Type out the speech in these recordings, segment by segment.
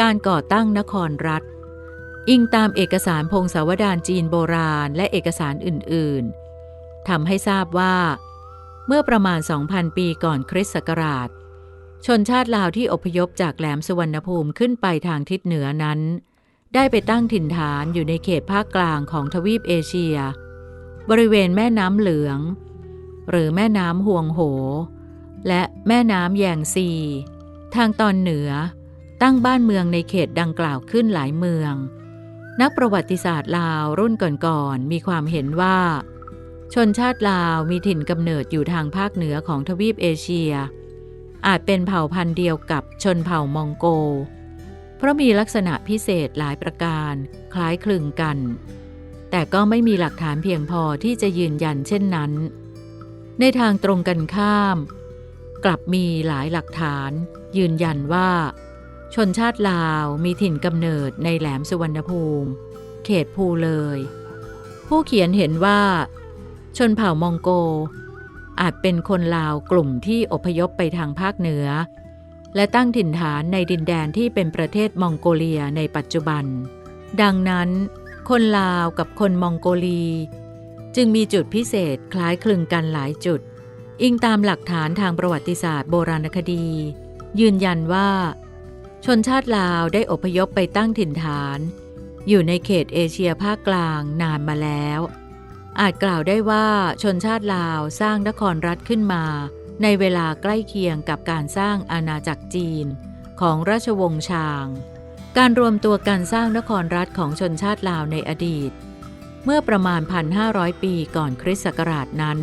การก่อตั้งนครรัฐ อิงตามเอกสารพงศาวดารจีนโบราณและเอกสารอื่น ๆทำให้ทราบว่า เมื่อประมาณ 2,000 ปีก่อนคริสต์ศักราช ชนชาติลาวที่อพยพจากแหลมสุวรรณภูมิขึ้นไปทางทิศเหนือนั้น ได้ไปตั้งถิ่นฐานอยู่ในเขตภาคกลางของทวีปเอเชีย บริเวณแม่น้ำเหลือง หรือแม่น้ำห่วงโห และแม่น้ำแยงซี ทางตอนเหนือ ตั้งบ้านเมืองในเขตดังกล่าวขึ้นหลายเมือง นักประวัติศาสตร์ลาวรุ่นก่อนๆมีความเห็นว่า ชนชาติลาวมีถิ่นกำเนิดอยู่ทางภาคเหนือของทวีปเอเชีย อาจเป็นเผ่าพันธุ์เดียวกับชนเผ่ามองโก เพราะมีลักษณะพิเศษหลายประการคล้ายคลึงกัน แต่ก็ไม่มีหลักฐานเพียงพอที่จะยืนยันเช่นนั้น ในทางตรงกันข้าม กลับมีหลายหลักฐาน ยืนยันว่า ชนชาติลาวมีถิ่นกำเนิดในแหลมสุวรรณภูมิ เขตภูเลย ผู้เขียนเห็นว่า ชนเผ่ามองโก อาจเป็นคนลาวกลุ่มที่อพยพไปทางภาคเหนือ และตั้งถิ่นฐานในดินแดนที่เป็นประเทศมองโกเลียในปัจจุบัน ดังนั้น คนลาวกับคนมองโกลี จึงมีจุดพิเศษคล้ายคลึงกันหลายจุด อิงตามหลักฐานทางประวัติศาสตร์โบราณคดี ยืนยันว่า ชนชาติลาวได้อพยพไปตั้งถิ่นฐาน อยู่ในเขตเอเชียภาคกลางนานมาแล้ว อาจกล่าวได้ว่าชนชาติลาวสร้างนครรัฐขึ้นมา ในเวลาใกล้เคียงกับการสร้างอาณาจักรจีนของราชวงศ์ชาง การรวมตัวกันสร้างนครรัฐของชนชาติลาวในอดีต เมื่อประมาณ 1,500 ปีก่อนคริสต์ศักราชนั้น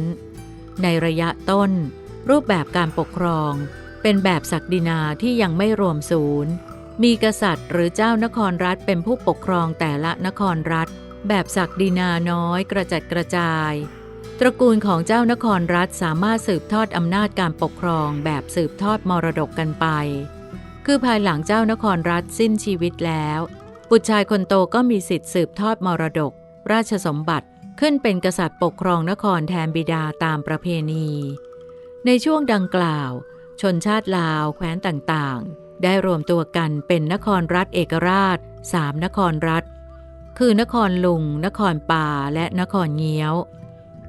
ในระยะต้น รูปแบบการปกครอง เป็นแบบศักดินาที่ยังไม่รวมศูนย์ มีกษัตริย์หรือเจ้านครรัฐเป็นผู้ปกครองแต่ละนครรัฐ แบบศักดินาน้อยกระจัดกระจาย ตระกูลของเจ้านครรัฐสามารถสืบทอดอำนาจการปกครองแบบสืบทอดมรดกกันไป คือภายหลังเจ้านครรัฐสิ้นชีวิตแล้ว บุตรชายคนโตก็มีสิทธิ์สืบทอดมรดก ราชสมบัติขึ้นเป็นกษัตริย์ปกครองนครแทนบิดาตามประเพณี ในช่วงดังกล่าว ชนชาติลาวแคว้นต่างๆ ได้รวมตัวกันเป็นนครรัฐเอกราชสามนครรัฐ คือนครลุง นครป่าและนครเงี้ยว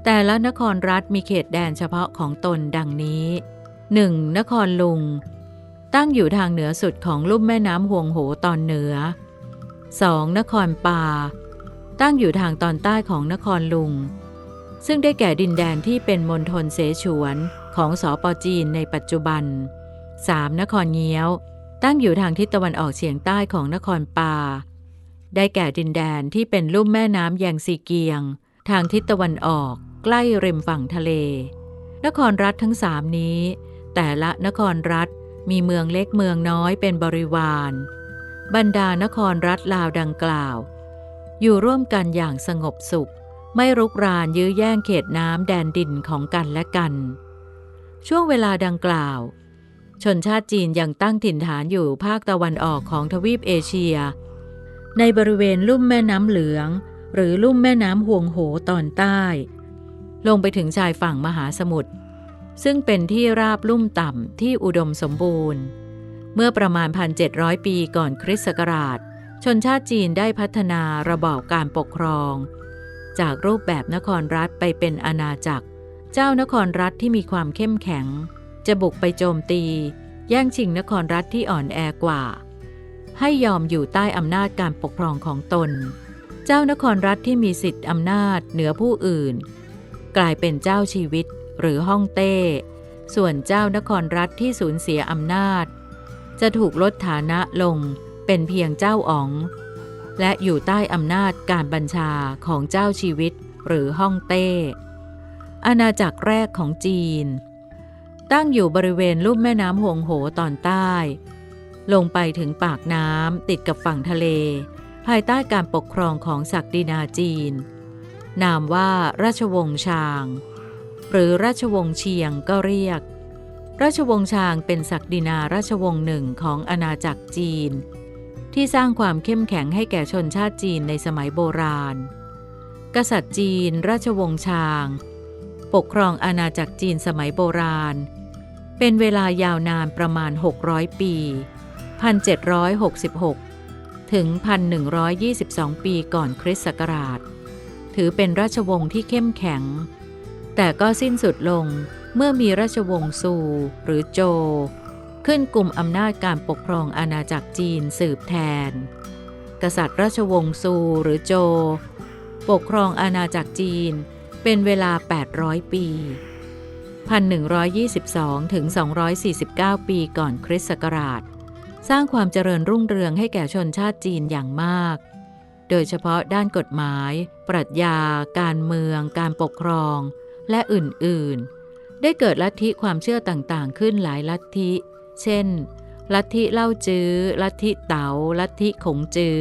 แต่ละนครรัฐมีเขตแดนเฉพาะของตนดังนี้ 1. นครลุง ตั้งอยู่ทางเหนือสุดของลุ่มแม่น้ำห่วงโหตอนเหนือ 2. นครป่า ตั้งอยู่ทางตอนใต้ของนครลุง ซึ่งได้แก่ดินแดนที่เป็นมณฑลเสฉวน ของสอปจีนในปัจจุบัน 3. นครเงี้ยว ตั้งอยู่ทางทิศตะวันออกเฉียงใต้ของนครปา ได้แก่ดินแดนที่เป็นลุ่มแม่น้ำแยงซีเกียง ทางทิศตะวันออก ใกล้ริมฝั่งทะเล นครรัฐทั้งสามนี้ แต่ละนครรัฐมีเมืองเล็กเมืองน้อยเป็นบริวาร บรรดานครรัฐลาวดังกล่าว อยู่ร่วมกันอย่างสงบสุข ไม่รุกรานยื้อแย่งเขตน้ำแดนดินของกันและกัน ช่วงเวลาดังกล่าว ชนชาติจีนยังตั้งถิ่นฐานอยู่ภาคตะวันออกของทวีปเอเชีย ในบริเวณลุ่มแม่น้ำเหลือง หรือลุ่มแม่น้ำห่วงโหตอนใต้ ลงไปถึงชายฝั่งมหาสมุทรซึ่งเป็นที่ราบลุ่มต่ำที่อุดมสมบูรณ์ เมื่อประมาณ 1,700 ปีก่อนคริสต์ศักราช ชนชาติจีนได้พัฒนาระบอบการปกครอง จากรูปแบบนครรัฐไปเป็นอาณาจักร เจ้านครรัฐที่มีความเข้มแข็ง จะบุกไปโจมตี แย่งชิงนครรัฐที่อ่อนแอกว่า ให้ยอมอยู่ใต้อำนาจการปกครองของตน เจ้านครรัฐที่มีสิทธิอำนาจเหนือผู้อื่น กลายเป็นเจ้าชีวิตหรือฮ่องเต้ ส่วนเจ้านครรัฐที่สูญเสียอำนาจ จะถูกลดฐานะลงเป็นเพียงเจ้าอ๋อง และอยู่ใต้อำนาจการบัญชาของเจ้าชีวิตหรือฮ่องเต้ อาณาจักรแรกของจีน ตั้งอยู่บริเวณลุ่มแม่น้ำหงโหตอนใต้ ลงไปถึงปากน้ำติดกับฝั่งทะเล ภายใต้การปกครองของศักดินาจีน นามว่าราชวงศ์ชาง หรือราชวงศ์เชียงก็เรียก ราชวงศ์ชางเป็นศักดินาราชวงศ์หนึ่งของอาณาจักรจีน ที่สร้างความเข้มแข็งให้แก่ชนชาติจีนในสมัยโบราณ กษัตริย์จีน ราชวงศ์ชาง ปกครองอาณาจักรจีนสมัยโบราณ เป็นเวลายาวนานประมาณ 600 ปี 1766 ถึง 1122 ปีก่อนคริสต์ศักราช ถือเป็นราชวงศ์ที่เข้มแข็ง แต่ก็สิ้นสุดลงเมื่อมีราชวงศ์ซูหรือโจ ขึ้นกลุ่มอำนาจการปกครองอาณาจักรจีนสืบแทน กษัตริย์ราชวงศ์ซูหรือโจ ปกครองอาณาจักรจีน เป็นเวลา 800 ปี 1122 ถึง 249 ปีก่อนคริสต์ศักราช สร้างความเจริญรุ่งเรืองให้แก่ชนชาติจีนอย่างมาก โดยเฉพาะด้านกฎหมาย ปรัชญา การเมือง การปกครอง และอื่น ๆ ได้เกิดลัทธิความเชื่อต่าง ๆ ขึ้นหลายลัทธิ เช่น ลัทธิเล่าจื้อ ลัทธิเต๋า ลัทธิขงจื้อ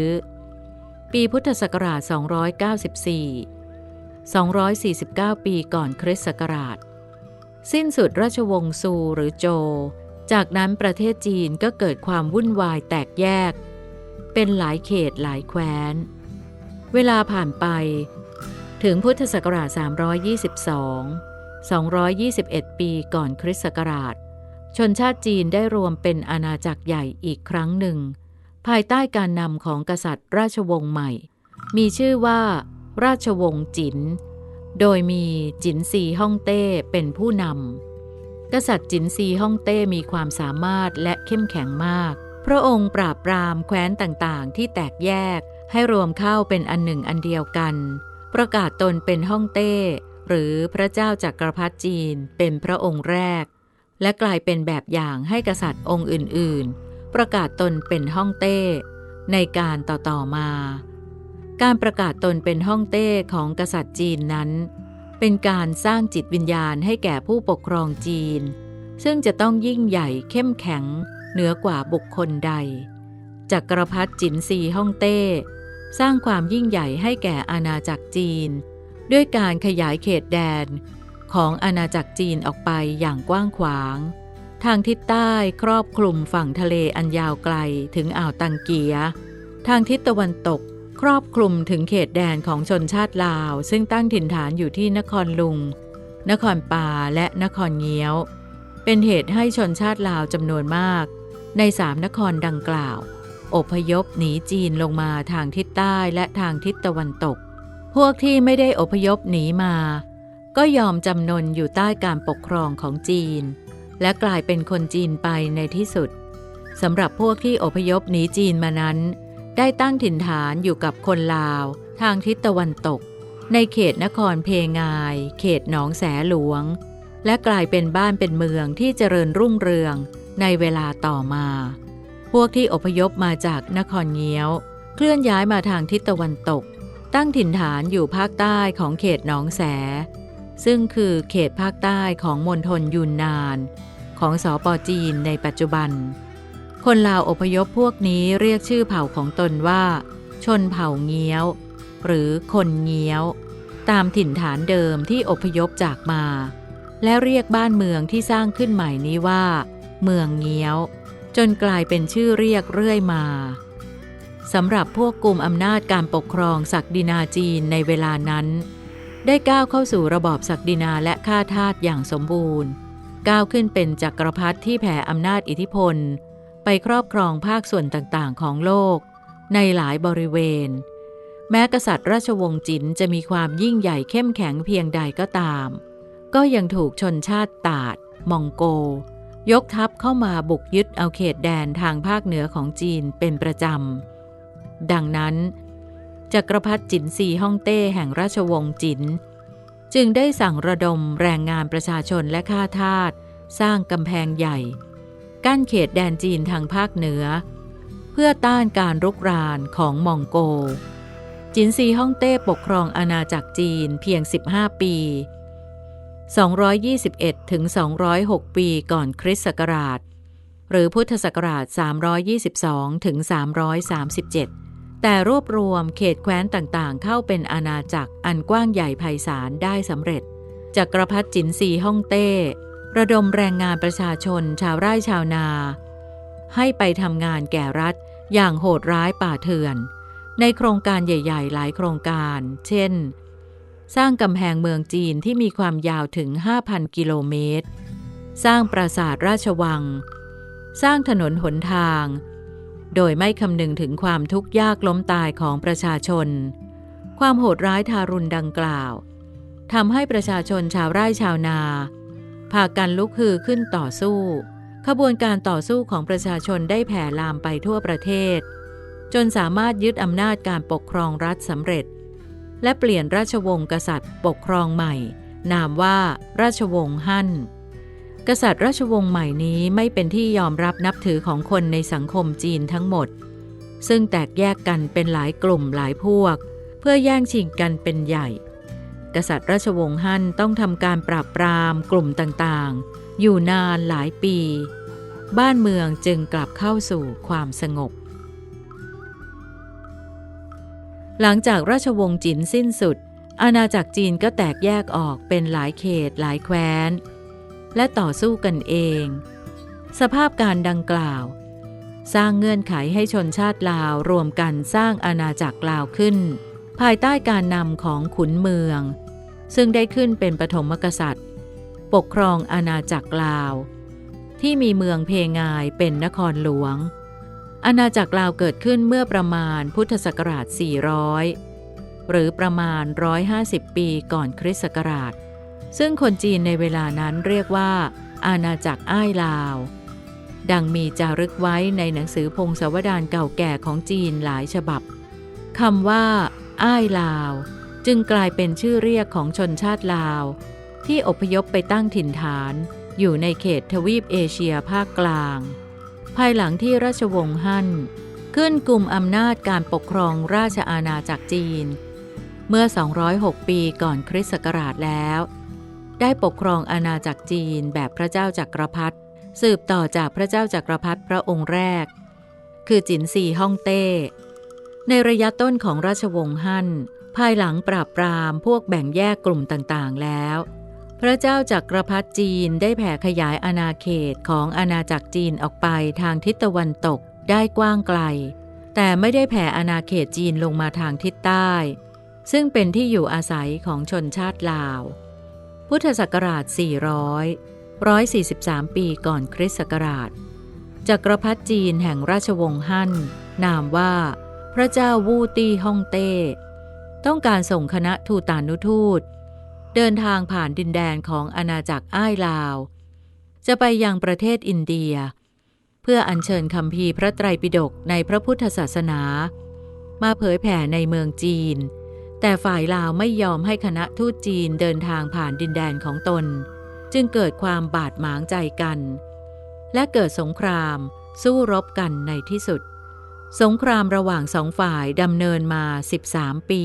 ปีพุทธศักราช 294 249 ปีก่อนคริสต์ศักราช สิ้นสุดราชวงศ์ซูหรือโจ จากนั้นประเทศจีนก็เกิดความวุ่นวายแตกแยก เป็นหลายเขตหลายแคว้น เวลาผ่านไป ถึงพุทธศักราช 322 221 ปีก่อนคริสต์ศักราช ชนชาติจีนได้รวมเป็นอาณาจักรใหญ่อีกครั้งหนึ่ง ภายใต้การนำของกษัตริย์ราชวงศ์ใหม่ มีชื่อว่า ราชวงศ์จิน โดยมีจินซีฮ่องเต้เป็นผู้นำ กษัตริย์จินซีฮ่องเต้มีความสามารถและเข้มแข็งมาก พระองค์ปราบปรามแคว้นต่างๆ ที่แตกแยกให้รวมเข้าเป็นอันหนึ่งอันเดียวกัน ประกาศตนเป็นฮ่องเต้ หรือพระเจ้าจากักรพรรดิจีนเป็นพระองค์แรก และกลายเป็นแบบอย่างให้กษัตริย์องค์อื่น ๆ ประกาศตนเป็นฮ่องเต้ ในการต่อๆมา การประกาศตนเป็นฮ่องเต้ของกษัตริย์จีนนั้น เป็นการสร้างจิตวิญญาณให้แก่ผู้ปกครองจีน ซึ่งจะต้องยิ่งใหญ่เข้มแข็ง เหนือกว่าบุคคลใดจักรพรรดิจินซีฮ่องเต้ สร้างความยิ่งใหญ่ให้แก่อาณาจักรจีน ด้วยการขยายเขตแดนของอาณาจักรจีนออกไปอย่างกว้างขวาง ทางทิศใต้ครอบคลุมฝั่งทะเลอันยาวไกลถึงอ่าวตังเกีย ทางทิศตะวันตก ครอบคลุมถึงเขตแดนของชนชาติลาว ซึ่งตั้งถิ่นฐานอยู่ที่นครลุง นครป่าและนครเงี้ยว เป็นเหตุให้ชนชาติลาวจำนวนมาก ในสามนครดังกล่าว อพยพหนีจีนลงมาทางทิศใต้และทางทิศตะวันตก พวกที่ไม่ได้อพยพหนีมา ก็ยอมจำนนอยู่ใต้การปกครองของจีน และกลายเป็นคนจีนไปในที่สุดสำหรับพวกที่อพยพหนีจีนมานั้น ได้ตั้งถิ่นฐานอยู่กับคนลาว ทางทิศตะวันตก ในเขตนครเพงาย เขตหนองแสหลวง และกลายเป็นบ้านเป็นเมืองที่เจริญรุ่งเรืองในเวลาต่อมา พวกที่อพยพมาจากนครเงี้ยว เคลื่อนย้ายมาทางทิศตะวันตก ตั้งถิ่นฐานอยู่ภาคใต้ของเขตหนองแส ซึ่งคือเขตภาคใต้ของมณฑลยูนนาน ของสอปอจีนในปัจจุบัน คนลาวอพยพพวกนี้เรียกชื่อเผ่าของตนว่า ชนเผ่าเงี้ยว หรือคนเงี้ยว ตามถิ่นฐานเดิมที่อพยพจากมา และเรียกบ้านเมืองที่สร้างขึ้นใหม่นี้ว่า เมืองเงี้ยว จนกลายเป็นชื่อเรียกเรื่อยมาสำหรับพวกกลุ่มอำนาจการปกครองศักดินาจีนในเวลานั้น ได้ก้าวเข้าสู่ระบอบศักดินาและข้าทาสอย่างสมบูรณ์ ก้าวขึ้นเป็นจักรพรรดิที่แผ่อำนาจอิทธิพล ไปครอบครองภาคส่วนต่างๆ ของโลก ในหลายบริเวณ แม้กษัตริย์ราชวงศ์จินจะมีความยิ่งใหญ่เข้มแข็งเพียงใดก็ตาม ก็ยังถูกชนชาติตาดมองโก ยกทัพเข้ามาบุกยึดเอาเขตแดนทางภาคเหนือของจีนเป็นประจำ ดังนั้น จักรพรรดิจินซีฮ่องเต้แห่งราชวงศ์จินจึงได้สั่งระดมแรงงานประชาชนและข้าทาส สร้างกำแพงใหญ่ กั้นเขตแดนจีนทางภาคเหนือ เพื่อต้านการรุกรานของมองโก จินซีฮ่องเต้ปกครองอาณาจักรจีนเพียง 15 ปี 221ถึง206 ปีก่อนคริสต์ศักราช หรือพุทธศักราช 322ถึง337 แต่รวบรวมเขตแคว้นต่างๆ เข้าเป็นอาณาจักรอันกว้างใหญ่ไพศาลได้สำเร็จจักรพรรดิจินซีฮ่องเต้ ระดมแรงงานประชาชนชาวไร่ชาวนา ให้ไปทำงานแก่รัฐอย่างโหดร้ายป่าเถื่อน ในโครงการใหญ่ ๆ หลายโครงการ เช่น สร้างกำแพงเมืองจีนที่มีความยาวถึง 5,000 กิโลเมตร สร้างปราสาทราชวัง สร้างถนนหนทาง โดยไม่คำนึงถึงความทุกข์ยากล้มตายของประชาชน ความโหดร้ายทารุณดังกล่าวทำให้ประชาชนชาวไร่ชาวนา พากันลุกฮือขึ้นต่อสู้ ขบวนการต่อสู้ของประชาชนได้แผ่ลามไปทั่วประเทศ จนสามารถยึดอำนาจการปกครองรัฐสำเร็จ และเปลี่ยนราชวงศ์กษัตริย์ ปกครองใหม่ นามว่า ราชวงศ์ฮั่นกษัตริย์ราชวงศ์ใหม่นี้ไม่เป็นที่ยอมรับนับถือของคนในสังคมจีนทั้งหมด ซึ่งแตกแยกกันเป็นหลายกลุ่มหลายพวก เพื่อแย่งชิงกันเป็นใหญ่ กษัตริย์ราชวงศ์ฮั่นต้องทำการปราบปรามกลุ่มต่างๆ อยู่นานหลายปี บ้านเมืองจึงกลับเข้าสู่ความสงบ หลังจากราชวงศ์จินสิ้นสุด อาณาจักรจีนก็แตกแยกออกเป็นหลายเขตหลายแคว้น และต่อสู้กันเอง สภาพการดังกล่าว สร้างเงื่อนไขให้ชนชาติลาวรวมกันสร้างอาณาจักรลาวขึ้น ภายใต้การนำของขุนเมือง ซึ่งได้ขึ้นเป็นปฐมกษัตริย์ ปกครองอาณาจักรลาว ที่มีเมืองเพงายเป็นนครหลวง อาณาจักรลาวเกิดขึ้นเมื่อประมาณพุทธศักราช 400 หรือประมาณ 150 ปีก่อนคริสต์ศักราช ซึ่งคนจีนในเวลานั้นเรียกว่า อาณาจักรอ้ายลาว ดังมีจารึกไว้ในหนังสือพงศาวดารเก่าแก่ของจีนหลายฉบับคำว่า อ้ายลาว จึงกลายเป็นชื่อเรียกของชนชาติลาว ที่อพยพไปตั้งถิ่นฐาน อยู่ในเขตทวีปเอเชียภาคกลาง ภายหลังที่ราชวงศ์ฮั่นขึ้นกลุ่มอำนาจการปกครองราชอาณาจักรจีน เมื่อ 206 ปีก่อนคริสต์ศักราชแล้ว ได้ปกครองอาณาจักรจีนแบบพระเจ้าจักรพรรดิสืบต่อจากพระเจ้าจักรพรรดิพระองค์แรก คือจินซีฮ่องเต้ ในระยะต้นของราชวงศ์ฮั่น ภายหลังปราบปรามพวกแบ่งแยกกลุ่มต่างๆ แล้ว พระเจ้าจักรพรรดิจีนได้แผ่ขยายอาณาเขตของอาณาจักรจีนออกไปทางทิศตะวันตกได้กว้างไกล แต่ไม่ได้แผ่อาณาเขตจีนลงมาทางทิศใต้ ซึ่งเป็นที่อยู่อาศัยของชนชาติลาว พุทธศักราช 400 143 ปีก่อนคริสต์ศักราช จักรพรรดิจีนแห่งราชวงศ์ฮั่น นามว่า พระเจ้าวูตี้ฮ่องเต้ ต้องการส่งคณะทูตานุทูต เดินทางผ่านดินแดนของอาณาจักรอ้ายลาว จะไปยังประเทศอินเดีย เพื่ออัญเชิญคำพีพระไตรปิฎกในพระพุทธศาสนา มาเผยแผ่ในเมืองจีน แต่ฝ่ายลาวไม่ยอมให้คณะทูตจีนเดินทางผ่านดินแดนของตน จึงเกิดความบาดหมางใจกัน และเกิดสงครามสู้รบกันในที่สุด สงครามระหว่างสองฝ่ายดำเนินมา 13 ปี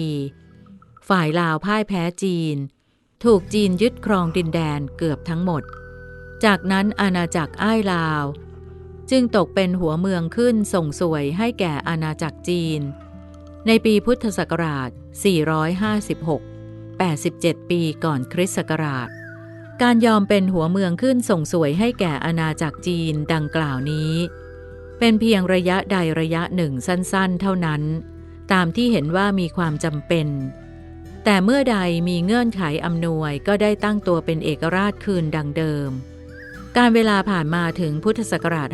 ฝ่ายลาวพ่ายแพ้จีน ถูกจีนยึดครองดินแดนเกือบทั้งหมด จากนั้นอาณาจักรอ้ายลาว จึงตกเป็นหัวเมืองขึ้นส่งสวยให้แก่อาณาจักรจีน ในปีพุทธศักราช 456 87 ปีก่อนคริสต์ศักราช การยอมเป็นหัวเมืองขึ้นส่งสวยให้แก่อาณาจักรจีนดังกล่าวนี้ เป็นเพียงระยะใดระยะหนึ่งสั้นๆ เท่านั้น ตามที่เห็นว่ามีความจำเป็น แต่เมื่อใดมีเงื่อนไขอำนวยก็ได้ตั้งตัวเป็นเอกราชคืนดังเดิม การเวลาผ่านมาถึงพุทธศักราช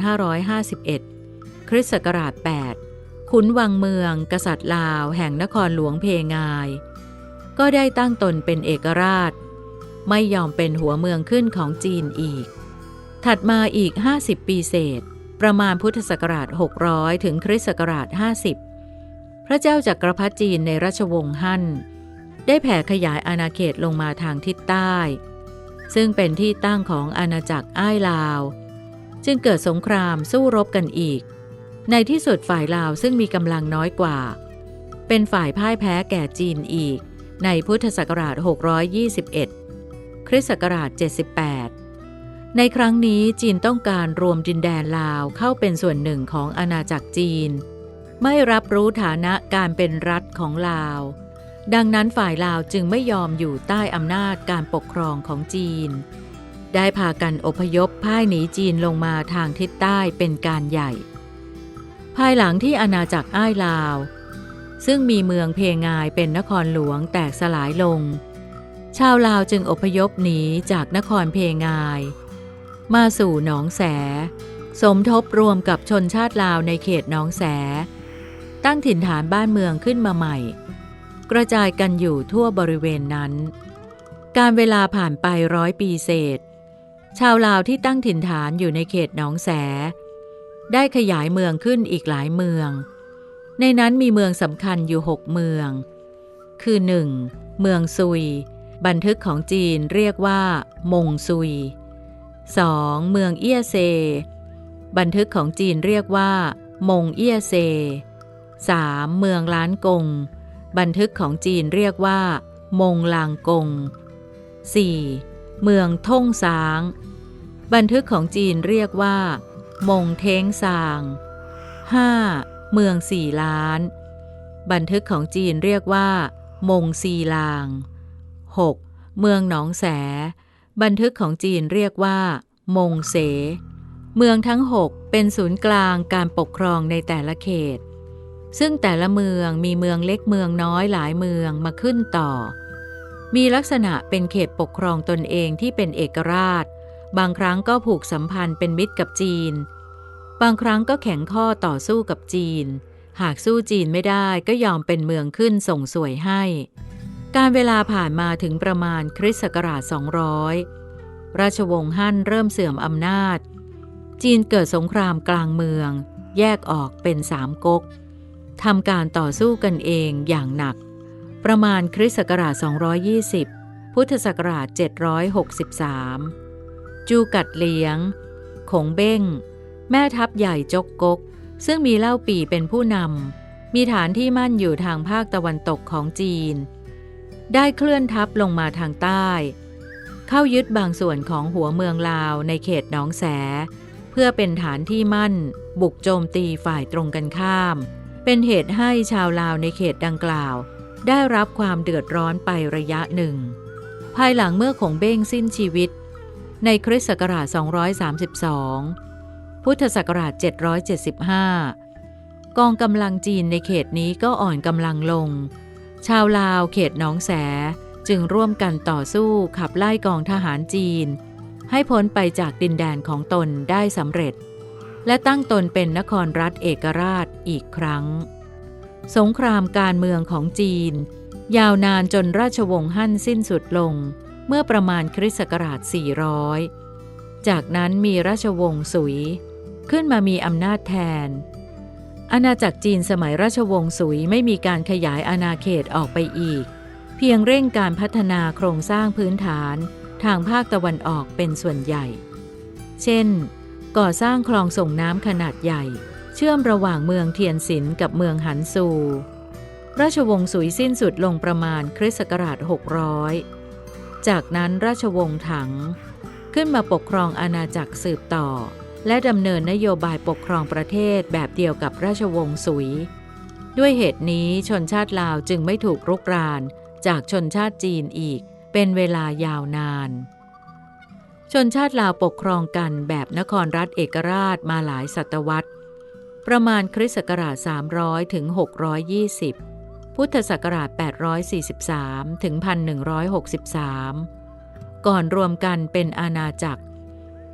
551 คริสต์ศักราช 8 ขุนวังเมือง กษัตริย์ลาว แห่งนครหลวงเพงาย ก็ได้ตั้งตนเป็นเอกราช ไม่ยอมเป็นหัวเมืองขึ้นของจีนอีก ถัดมาอีก 50 ปีเศษ ประมาณพุทธศักราช 600 ถึงคริสต์ศักราช 50 พระเจ้าจักรพรรดิจีนในราชวงศ์ฮั่น ได้แผ่ขยายอาณาเขตลงมาทางทิศใต้ ซึ่งเป็นที่ตั้งของอาณาจักรอ้ายลาว จึงเกิดสงครามสู้รบกันอีก ในที่สุดฝ่ายลาวซึ่งมีกำลังน้อยกว่า เป็นฝ่ายพ่ายแพ้แก่จีนอีก ในพุทธศักราช 621 คริสต์ศักราช 78 ในครั้งนี้จีนต้องการรวมดินแดนลาวเข้าเป็นส่วนหนึ่งของอาณาจักรจีน ไม่รับรู้ฐานะการเป็นรัฐของลาว ดังนั้นฝ่ายลาวจึงไม่ยอมอยู่ใต้อำนาจการปกครองของจีน ได้พากันอพยพพ่ายหนีจีนลงมาทางทิศใต้เป็นการใหญ่ ภายหลังที่อาณาจักรอ้ายลาว ซึ่งมีเมืองเพงายเป็นนครหลวงแตกสลายลง ชาวลาวจึงอพยพหนีจากนครเพงาย มาสู่หนองแส สมทบรวมกับชนชาติลาวในเขตหนองแส ตั้งถิ่นฐานบ้านเมืองขึ้นมาใหม่ กระจายกันอยู่ทั่วบริเวณนั้น การเวลาผ่านไปร้อยปีเศษ ชาวลาวที่ตั้งถิ่นฐานอยู่ในเขตหนองแส ได้ขยายเมืองขึ้นอีกหลายเมือง ในนั้นมีเมืองสำคัญอยู่หกเมือง คือ 1. เมืองซุย บันทึกของจีนเรียกว่า มงซุย 2. เมืองเอี้ยเซ บันทึกของจีนเรียกว่า มงเอี้ยเซ 3. เมืองล้านกง บันทึกของจีนเรียกว่า มงลางกง 4. เมืองท่งสาง บันทึกของจีนเรียกว่า มงเท้งซาง 5. เมืองสี่ล้าน บันทึกของจีนเรียกว่า มงซีลาง 6. เมืองหนองแส บันทึกของจีนเรียกว่า มงเส เมืองทั้งหกเป็นศูนย์กลางการปกครองในแต่ละเขต ซึ่งแต่ละเมืองมีเมืองเล็กเมืองน้อยหลายเมืองมาขึ้นต่อ มีลักษณะเป็นเขตปกครองตนเองที่เป็นเอกราช บางครั้งก็ผูกสัมพันธ์เป็นมิตรกับจีน บางครั้งก็แข็งข้อต่อสู้กับจีน หากสู้จีนไม่ได้ก็ยอมเป็นเมืองขึ้นส่งสวยให้ การเวลาผ่านมาถึงประมาณคริสต์ศักราช 200 ราชวงศ์ฮั่นเริ่มเสื่อมอำนาจ จีนเกิดสงครามกลางเมือง แยกออกเป็นสามก๊กทำการต่อสู้กันเองอย่างหนัก ประมาณคริสต์ศักราช 220 พุทธศักราช 763 จูกัดเลียง ขงเบ้ง แม่ทัพใหญ่จกกก ซึ่งมีเล่าปีเป็นผู้นำ มีฐานที่มั่นอยู่ทางภาคตะวันตกของจีน ได้เคลื่อนทัพลงมาทางใต้ เข้ายึดบางส่วนของหัวเมืองลาวในเขตหนองแส เพื่อเป็นฐานที่มั่น บุกโจมตีฝ่ายตรงกันข้าม เป็นเหตุให้ชาวลาวในเขตดังกล่าว ได้รับความเดือดร้อนไประยะหนึ่ง ภายหลังเมื่อขงเบ้งสิ้นชีวิต ในคริสต์ศักราช 232 พุทธศักราช 775 กองกำลังจีนในเขตนี้ก็อ่อนกำลังลง ชาวลาวเขตหนองแส จึงร่วมกันต่อสู้ขับไล่กองทหารจีน ให้พ้นไปจากดินแดนของตนได้สำเร็จ และตั้งตนเป็นนครรัฐเอกราชอีกครั้ง สงครามการเมืองของจีน ยาวนานจนราชวงศ์ฮั่นสิ้นสุดลงเมื่อประมาณคริสต์ศักราช 400 จากนั้นมีราชวงศ์สุย ขึ้นมามีอำนาจแทน อาณาจักรจีนสมัยราชวงศ์สุยไม่มีการขยายอาณาเขตออกไปอีก เพียงเร่งการพัฒนาโครงสร้างพื้นฐาน ทางภาคตะวันออกเป็นส่วนใหญ่ เช่น ก่อสร้างคลองส่งน้ำขนาดใหญ่ เชื่อมระหว่างเมืองเทียนสินกับเมืองหันซู ราชวงศ์สุยสิ้นสุดลงประมาณคริสต์ศักราช 600 จากนั้นราชวงศ์ถัง ขึ้นมาปกครองอาณาจักรสืบต่อ และดำเนินนโยบายปกครองประเทศแบบเดียวกับราชวงศ์สุย ด้วยเหตุนี้ชนชาติลาวจึงไม่ถูกรุกราน จากชนชาติจีนอีก เป็นเวลายาวนาน ชนชาติลาวปกครองกันแบบนครรัฐเอกราชมาหลายศตวรรษ ประมาณคริสต์ศักราช 300 ถึง 620 พุทธศักราช 843 ถึง 1163 ก่อนรวมกันเป็นอาณาจักร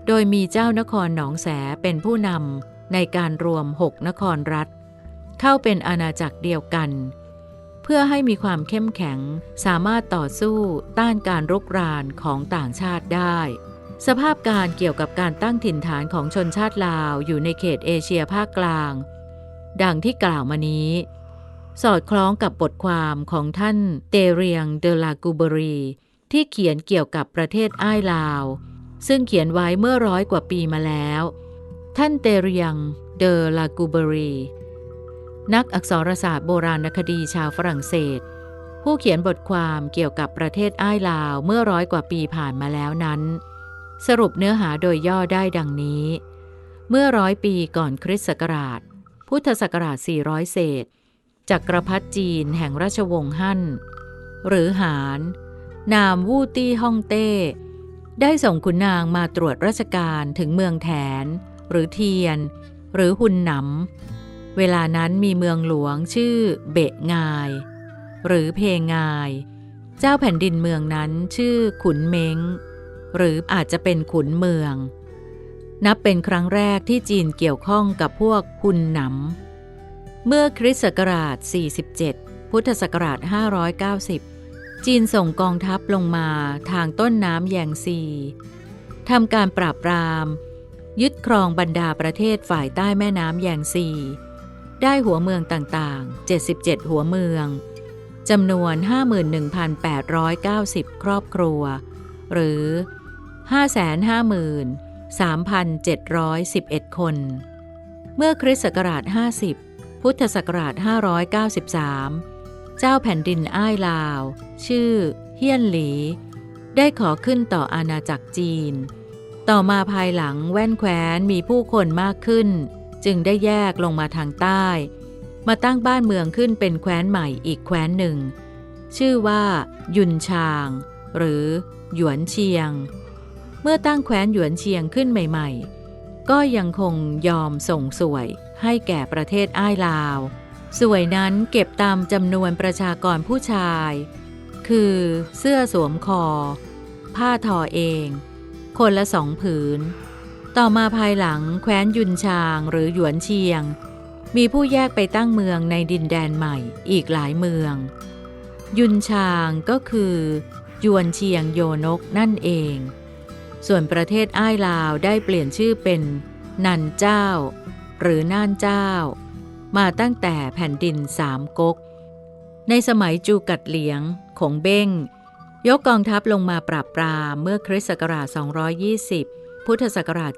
โดยมีเจ้านครหนองแสเป็นผู้นำในการรวมหกนครรัฐ เข้าเป็นอาณาจักรเดียวกัน เพื่อให้มีความเข้มแข็งสามารถต่อสู้ต้านการรุกรานของต่างชาติได้ สภาพการเกี่ยวกับการตั้งถิ่นฐานของชนชาติลาวอยู่ในเขตเอเชียภาคกลาง ดังที่กล่าวมานี้ สอดคล้องกับบทความของท่านเตเรียงเดลากูเบรีที่เขียนเกี่ยวกับประเทศอ้ายลาว ซึ่งเขียนไว้เมื่อร้อยกว่าปีมาแล้ว ท่านเตเรียง เดอลากูเบรี นักอักษรศาสตร์โบราณคดีชาวฝรั่งเศส ผู้เขียนบทความเกี่ยวกับประเทศอ้ายลาวเมื่อร้อยกว่าปีผ่านมาแล้วนั้น สรุปเนื้อหาโดยย่อได้ดังนี้ เมื่อร้อยปีก่อนคริสต์ศักราช พุทธศักราช 400 เศษจักรพรรดิจีนแห่งราชวงศ์ฮั่น หรือหาน นามวู่ตี้ฮ่องเต้ ได้ส่งขุนนางมาตรวจราชการถึงเมืองแถน หรือเทียน หรือหุนหนำเวลานั้นมีเมืองหลวงชื่อเบะงาย หรือเพงาย เจ้าแผ่นดินเมืองนั้นชื่อขุนเม้ง หรืออาจจะเป็นขุนเมือง นับเป็นครั้งแรกที่จีนเกี่ยวข้องกับพวกฮุนหนำเมื่อคริสต์ศักราช 47 พุทธศักราช 590 จีนส่งกองทัพลงมาทางต้นน้ำแยงซีทำการปราบปราม ยึดครองบรรดาประเทศฝ่ายใต้แม่น้ำแยงซี ได้หัวเมืองต่างๆ 77 หัวเมืองจำนวน 51,890 ครอบครัว หรือ 553,711 คน เมื่อคริสต์ศักราช 50 พุทธศักราช 593 เจ้าแผ่นดินอ้ายลาว ชื่อ เฮียนหลี ได้ขอขึ้นต่ออาณาจักรจีน ต่อมาภายหลังแว่นแคว้นมีผู้คนมากขึ้น จึงได้แยกลงมาทางใต้ มาตั้งบ้านเมืองขึ้นเป็นแคว้นใหม่อีกแคว้นหนึ่ง ชื่อว่า ยุนชาง หรือ หยวนเชียง เมื่อตั้งแคว้นหยวนเชียงขึ้นใหม่ ๆ ก็ยังคงยอมส่งสวยให้แก่ประเทศอ้ายลาว สวยนั้นเก็บตามจำนวนประชากรผู้ชาย คือเสื้อสวมคอ ผ้าทอเอง คนละสองผืน ต่อมาภายหลังแคว้นยุนชางหรือหยวนเชียง มีผู้แยกไปตั้งเมืองในดินแดนใหม่อีกหลายเมือง ยุนชางก็คือยวนเชียงโยนกนั่นเอง ส่วนประเทศอ้ายลาวได้เปลี่ยนชื่อเป็นนันเจ้า หรือน่านเจ้า มาตั้งแต่แผ่นดินสามก๊ก ในสมัยจูกัดเหลียงขงเบ้ง ยกกองทัพลงมาปราบปรามเมื่อคริสต์ศักราช 220 พุทธศักราช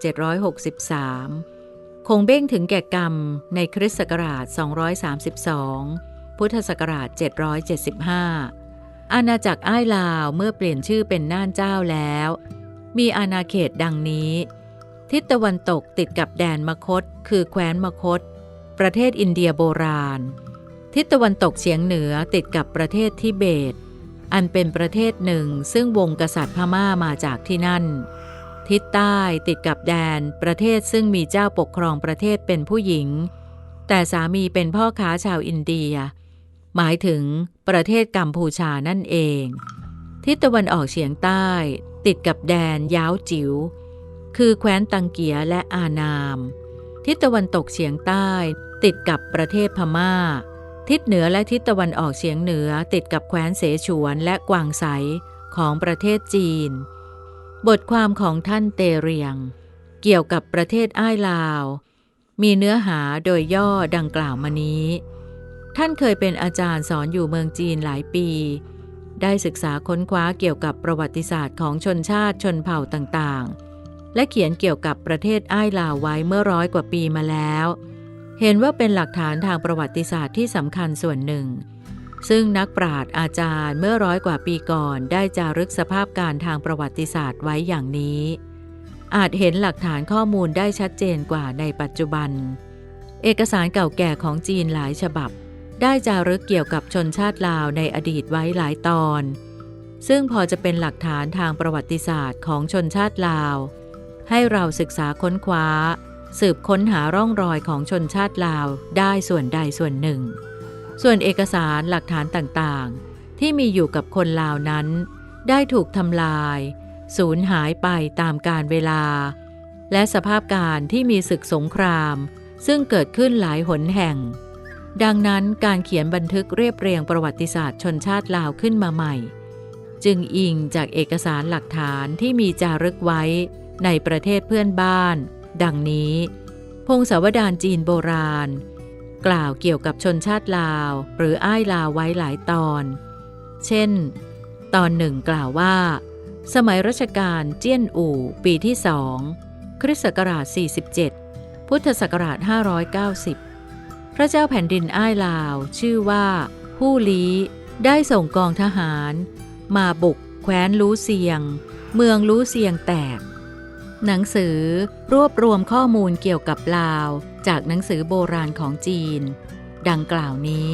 763 คงเบ้งถึงแก่กรรมในคริสต์ศักราช 232 พุทธศักราช 775 อาณาจักรอ้ายลาวเมื่อเปลี่ยนชื่อเป็นน่านเจ้าแล้ว มีอาณาเขตดังนี้ ทิศตะวันตกติดกับแดนมคต คือแคว้นมคต ประเทศอินเดียโบราณ ทิศตะวันตกเฉียงเหนือติดกับประเทศทิเบต อันเป็นประเทศหนึ่งซึ่งวงกษัตริย์พม่ามาจากที่นั่น ทิศใต้ติดกับแดนประเทศซึ่งมีเจ้าปกครองประเทศเป็นผู้หญิง แต่สามีเป็นพ่อค้าชาวอินเดีย หมายถึงประเทศกัมพูชานั่นเอง ทิศตะวันออกเฉียงใต้ ติดกับแดนย้าวจิว๋วคือแคว้นตังเกียและอานาม ทิศตะวันตกเฉียงใต้ ติดกับประเทศพม่า ทิศเหนือและทิศตะวันออกเฉียงเหนือติดกับแคว้นเสฉวนและกวางไสของประเทศจีน บทความของท่านเตเรียง เกี่ยวกับประเทศอ้ายลาว มีเนื้อหาโดยย่อดังกล่าวมานี้ ท่านเคยเป็นอาจารย์สอนอยู่เมืองจีนหลายปี ได้ศึกษาค้นคว้าเกี่ยวกับประวัติศาสตร์ของชนชาติชนเผ่าต่างๆ และเขียนเกี่ยวกับประเทศอ้ายลาวไว้เมื่อร้อยกว่าปีมาแล้ว เห็นว่าเป็นหลักฐานทางประวัติศาสตร์ที่สำคัญส่วนหนึ่ง ซึ่งนักปราชญ์อาจารย์เมื่อร้อยกว่าปีก่อนได้จารึกสภาพการทางประวัติศาสตร์ไว้อย่างนี้ อาจเห็นหลักฐานข้อมูลได้ชัดเจนกว่าในปัจจุบัน เอกสารเก่าแก่ของจีนหลายฉบับ ได้จารึกเกี่ยวกับชนชาติลาวในอดีตไว้หลายตอน ซึ่งพอจะเป็นหลักฐานทางประวัติศาสตร์ของชนชาติลาว ให้เราศึกษาค้นคว้า สืบค้นหาร่องรอยของชนชาติลาวได้ส่วนใดส่วนหนึ่ง ส่วนเอกสารหลักฐานต่างๆ ที่มีอยู่กับคนลาวนั้น ได้ถูกทำลาย สูญหายไปตามกาลเวลา และสภาพการที่มีศึกสงคราม ซึ่งเกิดขึ้นหลายหนแห่ง ดังนั้นการเขียนบันทึกเรียบเรียงประวัติศาสตร์ชนชาติลาวขึ้นมาใหม่ จึงอิงจากเอกสารหลักฐานที่มีจารึกไว้ในประเทศเพื่อนบ้าน ดังนี้ พงศาวดารจีนโบราณ กล่าวเกี่ยวกับชนชาติลาว หรืออ้ายลาวไว้หลายตอน เช่น ตอนหนึ่งกล่าวว่า สมัยรัชกาลเจี้ยนอู่ปีที่สองคริสต์ศักราช 47 พุทธศักราช 590 พระเจ้าแผ่นดินอ้ายลาว ชื่อว่าฮู้ลีได้ส่งกองทหาร มาบุกแคว้นลูเซียง เมืองลูเซียงแตก หนังสือรวบรวมข้อมูลเกี่ยวกับลาว จากหนังสือโบราณของจีน ดังกล่าวนี้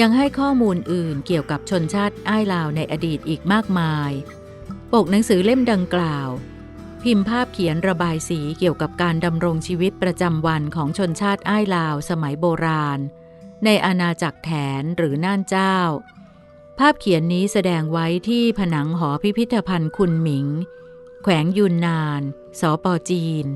ยังให้ข้อมูลอื่นเกี่ยวกับชนชาติอ้ายลาวในอดีตอีกมากมาย ปกหนังสือเล่มดังกล่าว พิมพ์ภาพเขียนระบายสีเกี่ยวกับการดำรงชีวิตประจำวันของชนชาติอ้ายลาวสมัยโบราณ ในอาณาจักรแถนหรือน่านเจ้า ภาพเขียนนี้แสดงไว้ที่ผนังหอพิพิธภัณฑ์คุณหมิง แขวงยุนนาน สปจีน